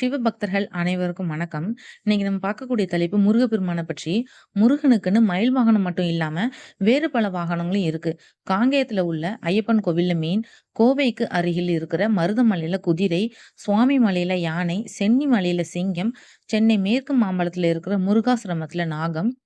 சிவபக்தர்கள் அனைவருக்கும் வணக்கம். இன்னைக்கு நம்ம பார்க்கக்கூடிய தலைப்பு முருகப்பெருமானை பற்றி. முருகனுக்குன்னு மயில் வாகனம் மட்டும் இல்லாம, வேறு பல வாகனங்களும் இருக்கு. காங்கேயத்துல உள்ள ஐயப்பன் கோவில்ல மீன், கோவைக்கு அருகில் இருக்கிற மருதமலையில குதிரை, சுவாமி மலையில யானை, சென்னி மலையில சிங்கம், சென்னை மேற்கு மாம்பலத்துல இருக்கிற முருகாசிரமத்துல நாகம்,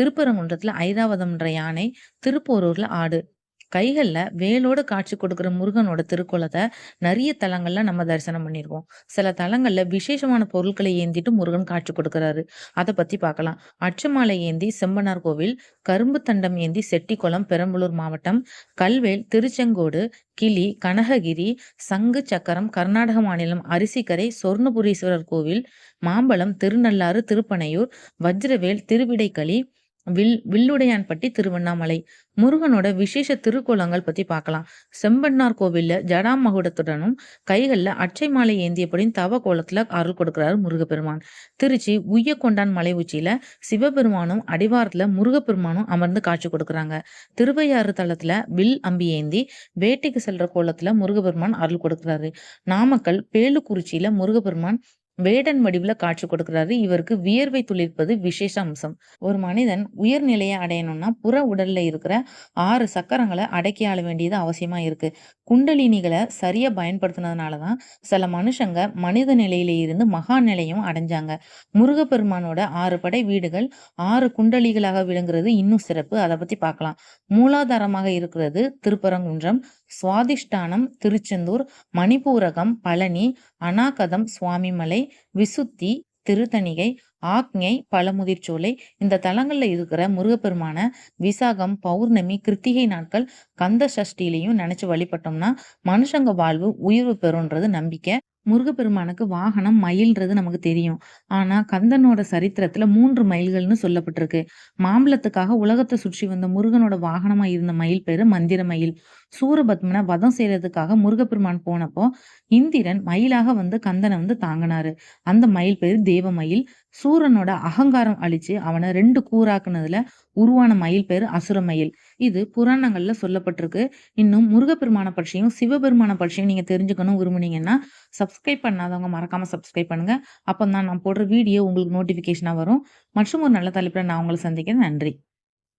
திருப்பரங்குன்றத்துல ஐராவதம்ன்ற யானை, திருப்போரூர்ல ஆடு. கைகளில் வேலோடு காட்சி கொடுக்குற முருகனோட திருக்குளத்தை நிறைய தலங்களில் நம்ம தரிசனம் பண்ணியிருக்கோம். சில தலங்களில் விசேஷமான பொருட்களை ஏந்திட்டு முருகன் காட்சி கொடுக்குறாரு. அதை பற்றி பார்க்கலாம். அச்சமாலை ஏந்தி செம்பனார் கோவில், கரும்பு தண்டம் ஏந்தி செட்டிக்குளம் பெரம்பலூர் மாவட்டம், கல்வேல் திருச்செங்கோடு, கிளி, கனககிரி, சங்கு சக்கரம் கர்நாடக மாநிலம் அரிசிக்கரை சொர்ணபுரீஸ்வரர் கோவில், மாம்பழம் திருநள்ளாறு திருப்பனையூர், வஜ்ரவேல் திருவிடைக்களி, வில் வில்லுடையான்பட்டி திருவண்ணாமலை. முருகனோட விசேஷ திருக்கோலங்கள் பத்தி பார்க்கலாம் செம்பன்னார் கோவில்ல ஜடாமகுடத்துடனும் கைகள்ல அச்சை மாலை ஏந்தியபடியும் தவ கோலத்துல அருள் கொடுக்கிறாரு முருகப்பெருமான். திருச்சி உய்யக்கொண்டான் மலை உச்சியில சிவபெருமானும் அடிவாரத்துல முருகப்பெருமானும் அமர்ந்து காட்சி கொடுக்குறாங்க. திருவையாறு தளத்துல வில் அம்பி ஏந்தி வேட்டைக்கு செல்ற கோலத்துல முருகப்பெருமான் அருள் கொடுக்கிறாரு. நாமக்கல் பேலுக்குறிச்சியில முருகப்பெருமான் வேடன் வடிவில் காட்சி கொடுக்கிறாரு. இவருக்கு வியர்வை துளிர்ப்பது விசேஷ அம்சம். ஒரு மனிதன் உயர்நிலையை அடையணும்னா புற உடல்ல இருக்கிற ஆறு சக்கரங்களை அடக்கி ஆள வேண்டியது அவசியமா இருக்கு. குண்டலினிகளை சரியா பயன்படுத்தினதுனாலதான் சில மனுஷங்க மனித நிலையில இருந்து மகா நிலையும் அடைஞ்சாங்க. முருகப்பெருமானோட ஆறு படை வீடுகள் ஆறு குண்டலிகளாக விளங்குறது இன்னும் சிறப்பு. அதை பத்தி பார்க்கலாம். மூலாதாரமாக இருக்கிறது திருப்பரங்குன்றம் சுவாதிஷ்டானம் திருச்செந்தூர் மணிப்பூரகம் பழனி அனாகதம் சுவாமிமலை விசுத்தி திருத்தணிகை ஆக்ஞை பழமுதிர்ச்சோலை. இந்த தலங்கள்ல இருக்கிற முருகப்பெருமான விசாகம் பௌர்ணமி கிருத்திகை நாட்கள் கந்த சஷ்டிலையும் நினைச்சு வழிபட்டோம்னா மனுஷங்க வாழ்வு உயிர்வு பெறும்ன்றது நம்பிக்கை. முருகப்பெருமானுக்கு வாகனம் மயில்ன்றது நமக்கு தெரியும். ஆனா கந்தனோட சரித்திரத்துல மூன்று மயில்கள்னு சொல்லப்பட்டிருக்கு. மாம்பழத்துக்காக உலகத்தை சுற்றி வந்த முருகனோட வாகனமா இருந்த மயில் பேரு மந்திர மயில். சூரபத்மனை வதம் செய்யறதுக்காக முருகப்பெருமான் போனப்போ இந்திரன் மயிலாக வந்து கந்தனை வந்து தாங்கினாரு. அந்த மயில் பேரு தேவ மயில். சூரனோட அகங்காரம் அழிச்சு அவனை ரெண்டு கூறாக்குனதுல உருவான மயில் பேரு அசுர மயில். இது புராணங்கள்ல சொல்லப்பட்டிருக்கு. இன்னும் முருகப்பெருமான பற்றியும் சிவபெருமான பற்றியும் நீங்க தெரிஞ்சுக்கணும் விரும்புனீங்கன்னா சப்ஸ்கிரைப் பண்ணாதவங்க மறக்காமல் சப்ஸ்கிரைப் பண்ணுங்கள் அப்போ தான் நான் போடுற வீடியோ உங்களுக்கு நோட்டிஃபிகேஷனாக வரும். மற்றும் ஒரு நல்ல தலைப்பில் நான் உங்களை சந்திக்கிறேன். நன்றி.